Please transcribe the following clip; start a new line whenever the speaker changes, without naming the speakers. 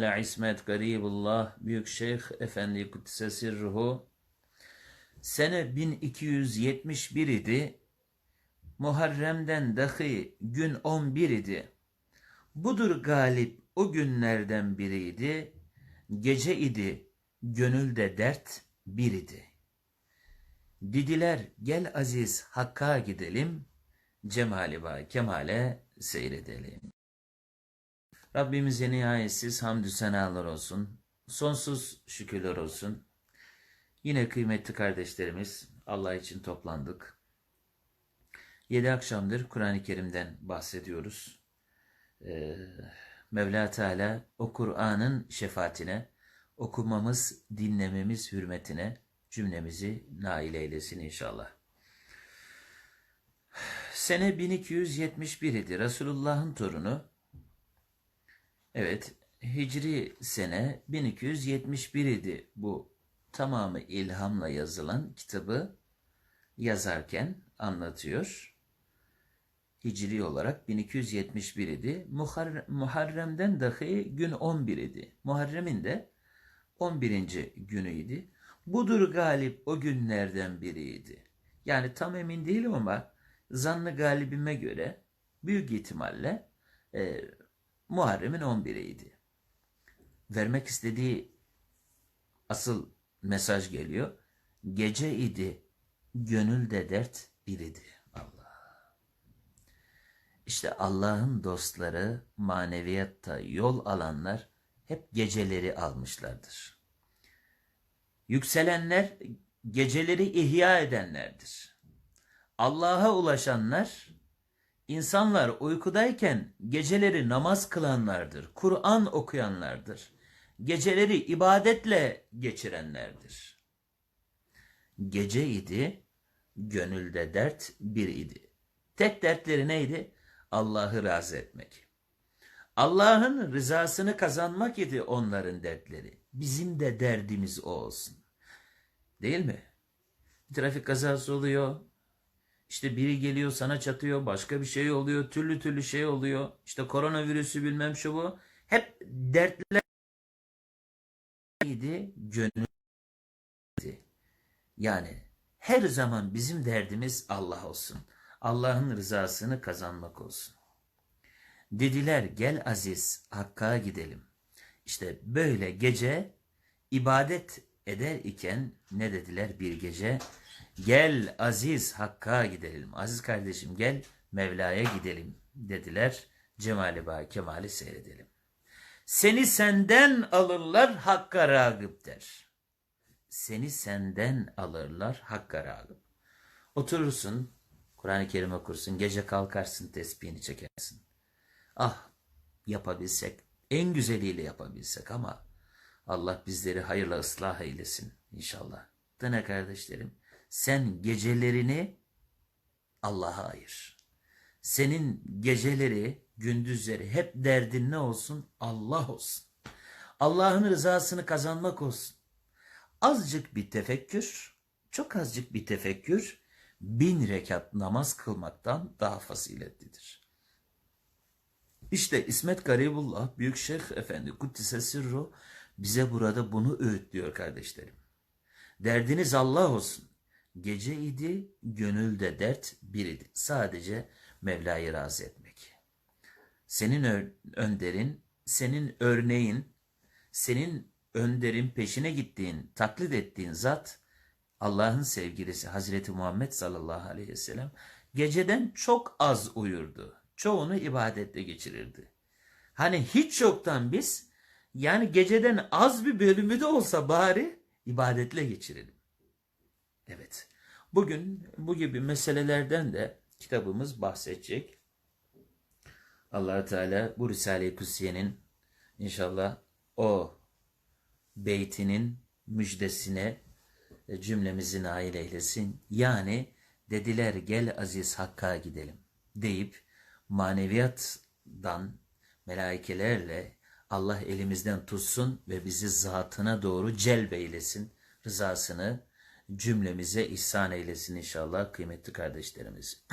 Ala İsmet Garibullah Büyük Şeyh Efendi Kuddise Sirruhu Sene 1271 idi. Muharrem'den dahi gün 11 idi. Budur galip o günlerden biriydi. Gece idi, gönülde dert bir idi. Didiler gel aziz Hakk'a gidelim, cemali ba kemale seyredelim. Rabbimize nihayetsiz hamdü senalar olsun. Sonsuz şükürler olsun. Yine kıymetli kardeşlerimiz Allah için toplandık. Yedi akşamdır Kur'an-ı Kerim'den bahsediyoruz. Ee, Mevla Teala o Kur'an'ın şefaatine, okumamız, dinlememiz hürmetine cümlemizi nail eylesin inşallah. Sene 1271 idi. Resulullah'ın torunu Evet, Hicri sene 1271 idi bu tamamı ilhamla yazılan kitabı yazarken anlatıyor. Hicri olarak 1271 idi. Muharrem, Muharrem'den dahi gün 11 idi. Muharrem'in de 11. günüydü. Budur galip o günlerden biriydi. Yani tam emin değilim ama zannı galibime göre büyük ihtimalle e, Muharrem'in 11'iydi. Vermek istediği asıl mesaj geliyor. Gece idi, gönülde dert biridi. Allah. İşte Allah'ın dostları, maneviyatta yol alanlar hep geceleri almışlardır. Yükselenler geceleri ihya edenlerdir. Allah'a ulaşanlar İnsanlar uykudayken geceleri namaz kılanlardır, Kur'an okuyanlardır. Geceleri ibadetle geçirenlerdir. Gece idi, gönülde dert bir idi. Tek dertleri neydi? Allah'ı razı etmek. Allah'ın rızasını kazanmak idi onların dertleri. Bizim de derdimiz o olsun. Değil mi? Trafik kazası oluyor, işte biri geliyor sana çatıyor, başka bir şey oluyor, türlü türlü şey oluyor. İşte koronavirüsü bilmem şu bu. Hep dertler idi, gönül Yani her zaman bizim derdimiz Allah olsun. Allah'ın rızasını kazanmak olsun. Dediler gel aziz Hakk'a gidelim. İşte böyle gece ibadet eder iken ne dediler bir gece? Gel aziz Hakk'a gidelim. Aziz kardeşim gel Mevla'ya gidelim dediler. Cemali Ba Kemal'i seyredelim. Seni senden alırlar Hakk'a ragıp der. Seni senden alırlar Hakk'a ragıp. Oturursun, Kur'an-ı Kerim okursun, gece kalkarsın, tesbihini çekersin. Ah yapabilsek, en güzeliyle yapabilsek ama Allah bizleri hayırla ıslah eylesin inşallah. Dene kardeşlerim, sen gecelerini Allah'a ayır. Senin geceleri, gündüzleri hep derdin ne olsun? Allah olsun. Allah'ın rızasını kazanmak olsun. Azıcık bir tefekkür, çok azıcık bir tefekkür, bin rekat namaz kılmaktan daha faziletlidir. İşte İsmet Garibullah, Büyük Şeyh Efendi Kuddise Sirru bize burada bunu öğütlüyor kardeşlerim. Derdiniz Allah olsun. Gece idi, gönülde dert bir. Sadece Mevla'yı razı etmek. Senin önderin, senin örneğin, senin önderin peşine gittiğin, taklit ettiğin zat Allah'ın sevgilisi Hazreti Muhammed sallallahu aleyhi ve sellem geceden çok az uyurdu. Çoğunu ibadetle geçirirdi. Hani hiç yoktan biz yani geceden az bir bölümü de olsa bari ibadetle geçirelim. Evet. Bugün bu gibi meselelerden de kitabımız bahsedecek. allah Teala bu Risale-i Kutsiye'nin inşallah o beytinin müjdesine cümlemizi nail eylesin. Yani dediler gel aziz Hakk'a gidelim deyip maneviyattan melaikelerle Allah elimizden tutsun ve bizi zatına doğru celbeylesin rızasını cümlemize ihsan eylesin inşallah kıymetli kardeşlerimiz.